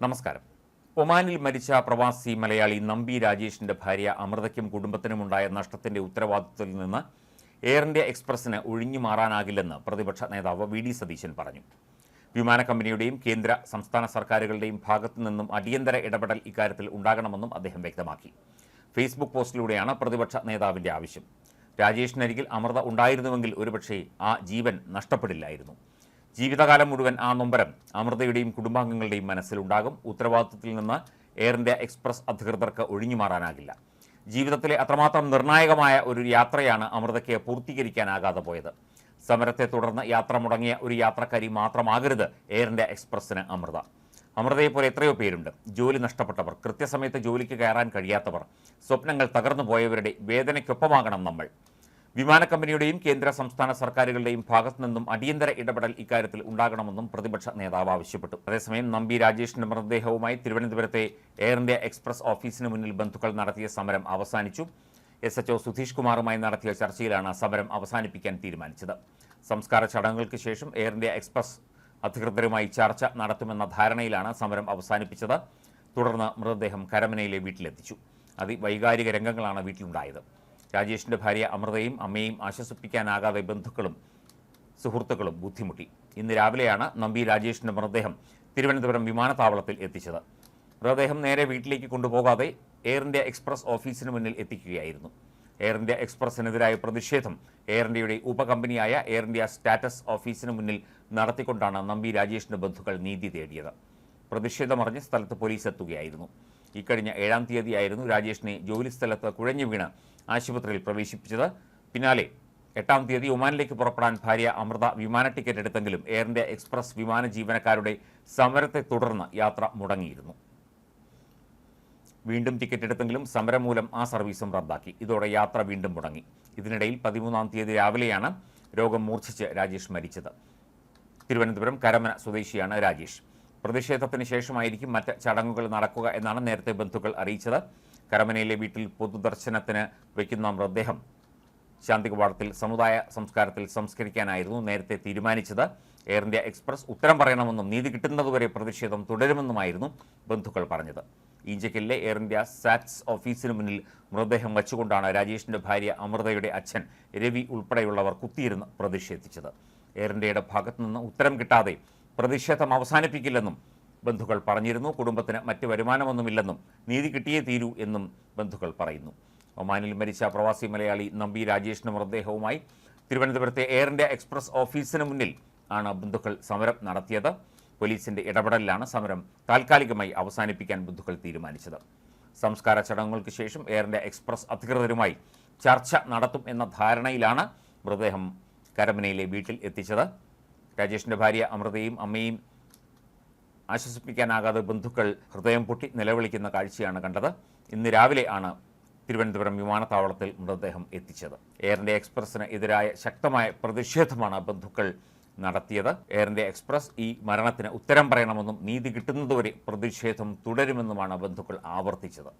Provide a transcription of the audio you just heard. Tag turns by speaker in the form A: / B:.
A: നമസ്കാരം. ഒമാനിൽ മരിച്ച പ്രവാസി മലയാളി നമ്പി രാജേഷിന്റെ ഭാര്യ അമൃതയ്ക്കും കുടുംബത്തിനുമുണ്ടായ നഷ്ടത്തിന്റെ ഉത്തരവാദിത്വത്തിൽ നിന്ന് എയർ ഇന്ത്യ എക്സ്പ്രസിന് ഒഴിഞ്ഞു മാറാനാകില്ലെന്ന് പ്രതിപക്ഷ നേതാവ് വി ഡി സതീശൻ പറഞ്ഞു. വിമാന കമ്പനിയുടെയും കേന്ദ്ര സംസ്ഥാന സർക്കാരുകളുടെയും ഭാഗത്തു നിന്നും അടിയന്തര ഇടപെടൽ ഇക്കാര്യത്തിൽ ഉണ്ടാകണമെന്നും അദ്ദേഹം വ്യക്തമാക്കി. ഫേസ്ബുക്ക് പോസ്റ്റിലൂടെയാണ് പ്രതിപക്ഷ നേതാവിന്റെ ആവശ്യം. രാജേഷിനരികിൽ അമൃത ഉണ്ടായിരുന്നുവെങ്കിൽ ഒരുപക്ഷേ ആ ജീവൻ നഷ്ടപ്പെടില്ലായിരുന്നു. ജീവിതകാലം മുഴുവൻ ആ നൊമ്പരം അമൃതയുടെയും കുടുംബാംഗങ്ങളുടെയും മനസ്സിലുണ്ടാകും. ഉത്തരവാദിത്വത്തിൽ നിന്ന് എയർ ഇന്ത്യ എക്സ്പ്രസ് അധികൃതർക്ക് ഒഴിഞ്ഞു മാറാനാകില്ല. ജീവിതത്തിലെ അത്രമാത്രം നിർണായകമായ ഒരു യാത്രയാണ് അമൃതയ്ക്ക് പൂർത്തീകരിക്കാനാകാതെ പോയത്. സമരത്തെ തുടർന്ന് യാത്ര മുടങ്ങിയ ഒരു യാത്രക്കാരി മാത്രമാകരുത് എയർ ഇന്ത്യ എക്സ്പ്രസ്സിന് അമൃത. അമൃതയെ പോലെ എത്രയോ പേരുണ്ട്. ജോലി നഷ്ടപ്പെട്ടവർ കൃത്യസമയത്ത് ജോലിക്ക് കയറാൻ കഴിയാത്തവർ സ്വപ്നങ്ങൾ തകർന്നു പോയവരുടെ വേദനയ്ക്കൊപ്പമാകണം നമ്മൾ. വിമാന കമ്പനിയുടെയും കേന്ദ്ര സംസ്ഥാന സർക്കാരുകളുടെയും ഭാഗത്തു നിന്നും അടിയന്തര ഇടപെടൽ ഇക്കാര്യത്തിൽ ഉണ്ടാകണമെന്നും പ്രതിപക്ഷ നേതാവ് ആവശ്യപ്പെട്ടു. അതേസമയം നമ്പി രാജേഷിന്റെ മൃതദേഹവുമായി തിരുവനന്തപുരത്തെ എയർ ഇന്ത്യ എക്സ്പ്രസ് ഓഫീസിന് മുന്നിൽ ബന്ധുക്കൾ നടത്തിയ സമരം അവസാനിച്ചു. എസ് എച്ച്ഒ സുധീഷ് കുമാറുമായി നടത്തിയ ചർച്ചയിലാണ് സമരം അവസാനിപ്പിക്കാൻ തീരുമാനിച്ചത്. സംസ്കാര ചടങ്ങുകൾക്ക് ശേഷം എയർ ഇന്ത്യ എക്സ്പ്രസ് അധികൃതരുമായി ചർച്ച നടത്തുമെന്ന ധാരണയിലാണ് സമരം അവസാനിപ്പിച്ചത്. തുടർന്ന് മൃതദേഹം കരമനയിലെ വീട്ടിലെത്തിച്ചു. അതിവൈകാരിക രംഗങ്ങളാണ് വീട്ടിലുണ്ടായത്. രാജേഷിന്റെ ഭാര്യ അമൃതയും അമ്മയും ആശ്വസിപ്പിക്കാനാകാതെ ബന്ധുക്കളും സുഹൃത്തുക്കളും ബുദ്ധിമുട്ടി. ഇന്ന് രാവിലെയാണ് നമ്പി രാജേഷിന്റെ മൃതദേഹം തിരുവനന്തപുരം വിമാനത്താവളത്തിൽ എത്തിച്ചത്. മൃതദേഹം നേരെ വീട്ടിലേക്ക് കൊണ്ടുപോകാതെ എയർ ഇന്ത്യ എക്സ്പ്രസ് ഓഫീസിന് മുന്നിൽ എത്തിക്കുകയായിരുന്നു. എയർ ഇന്ത്യ എക്സ്പ്രസിനെതിരായ പ്രതിഷേധം എയർ ഇന്ത്യയുടെ ഉപകമ്പനിയായ എയർ ഇന്ത്യ സ്റ്റാറ്റസ് ഓഫീസിന് മുന്നിൽ നടത്തിക്കൊണ്ടാണ് നമ്പി രാജേഷിന്റെ ബന്ധുക്കൾ നീതി തേടിയത്. പ്രതിഷേധമറിഞ്ഞ് സ്ഥലത്ത് പോലീസ് എത്തുകയായിരുന്നു. ഇക്കഴിഞ്ഞ ഏഴാം തീയതിയായിരുന്നു രാജേഷിനെ ജോലിസ്ഥലത്ത് കുഴഞ്ഞു വീണ് ആശുപത്രിയിൽ പ്രവേശിപ്പിച്ചത്. പിന്നാലെ എട്ടാം തീയതി ഒമാനിലേക്ക് പുറപ്പെടാൻ ഭാര്യ അമൃത വിമാന ടിക്കറ്റ് എടുത്തെങ്കിലും എയർ ഇന്ത്യ എക്സ്പ്രസ് വിമാന ജീവനക്കാരുടെ സമരത്തെ തുടർന്ന് യാത്ര മുടങ്ങിയിരുന്നു. വീണ്ടും ടിക്കറ്റ് എടുത്തെങ്കിലും സമരം മൂലം ആ സർവീസും റദ്ദാക്കി. ഇതോടെ യാത്ര വീണ്ടും മുടങ്ങി. ഇതിനിടയിൽ പതിമൂന്നാം തീയതി രാവിലെയാണ് രോഗം മൂർച്ഛിച്ച് രാജേഷ് മരിച്ചത്. തിരുവനന്തപുരം കരമന സ്വദേശിയാണ് രാജേഷ്. പ്രതിഷേധത്തിന് ശേഷമായിരിക്കും മറ്റ് ചടങ്ങുകൾ നടക്കുക എന്നാണ് നേരത്തെ ബന്ധുക്കൾ അറിയിച്ചത്. കരമനയിലെ വീട്ടിൽ പൊതുദർശനത്തിന് വയ്ക്കുന്ന മൃതദേഹം ശാന്തികവാടത്തിൽ സമുദായ സംസ്കാരത്തിൽ സംസ്കരിക്കാനായിരുന്നു നേരത്തെ തീരുമാനിച്ചത്. എയർ ഇന്ത്യ എക്സ്പ്രസ് ഉത്തരം പറയണമെന്നും നീതി കിട്ടുന്നതുവരെ പ്രതിഷേധം തുടരുമെന്നുമായിരുന്നു ബന്ധുക്കൾ പറഞ്ഞത്. ഈഞ്ചക്കലിലെ എയർ ഇന്ത്യ സാറ്റ്സ് ഓഫീസിന് മുന്നിൽ മൃതദേഹം വച്ചുകൊണ്ടാണ് രാജേഷിന്റെ ഭാര്യ അമൃതയുടെ അച്ഛൻ രവി ഉൾപ്പെടെയുള്ളവർ കുത്തിയിരുന്ന് പ്രതിഷേധിച്ചത്. എയർ ഇന്ത്യയുടെ ഭാഗത്തുനിന്ന് ഉത്തരം കിട്ടാതെ പ്രതിഷേധം അവസാനിപ്പിക്കില്ലെന്നും ബന്ധുക്കൾ പറഞ്ഞിരുന്നു. കുടുംബത്തിന് മറ്റ് വരുമാനമൊന്നുമില്ലെന്നും നീതി കിട്ടിയേ തീരൂ എന്നും ബന്ധുക്കൾ പറയുന്നു. ഒമാനിൽ മരിച്ച പ്രവാസി മലയാളി നമ്പി രാജേഷിന് മൃതദേഹവുമായി തിരുവനന്തപുരത്തെ എയർ ഇന്ത്യ എക്സ്പ്രസ് ഓഫീസിന് മുന്നിൽ ആണ് ബന്ധുക്കൾ സമരം നടത്തിയത്. പോലീസിന്റെ ഇടപെടലിലാണ് സമരം താൽക്കാലികമായി അവസാനിപ്പിക്കാൻ ബന്ധുക്കൾ തീരുമാനിച്ചത്. സംസ്കാര ചടങ്ങുകൾക്ക് ശേഷം എയർ ഇന്ത്യ എക്സ്പ്രസ് അധികൃതരുമായി ചർച്ച നടത്തും എന്ന ധാരണയിലാണ് മൃതദേഹം കരമനയിലെ വീട്ടിൽ എത്തിച്ചത്. രാജേഷിന്റെ ഭാര്യ അമൃതയും അമ്മയും ആശ്വസിപ്പിക്കാനാകാതെ ബന്ധുക്കൾ ഹൃദയം പൊട്ടി നിലവിളിക്കുന്ന കാഴ്ചയാണ് കണ്ടത്. ഇന്ന് രാവിലെ ആണ് തിരുവനന്തപുരം വിമാനത്താവളത്തിൽ മൃതദേഹം എത്തിച്ചത്. എയർ ഇന്ത്യ എക്സ്പ്രസിന് എതിരായ ശക്തമായ പ്രതിഷേധമാണ് ബന്ധുക്കൾ നടത്തിയത്. എയർ ഇന്ത്യ എക്സ്പ്രസ് ഈ മരണത്തിന് ഉത്തരം പറയണമെന്നും നീതി കിട്ടുന്നതുവരെ പ്രതിഷേധം തുടരുമെന്നുമാണ് ബന്ധുക്കൾ ആവർത്തിച്ചത്.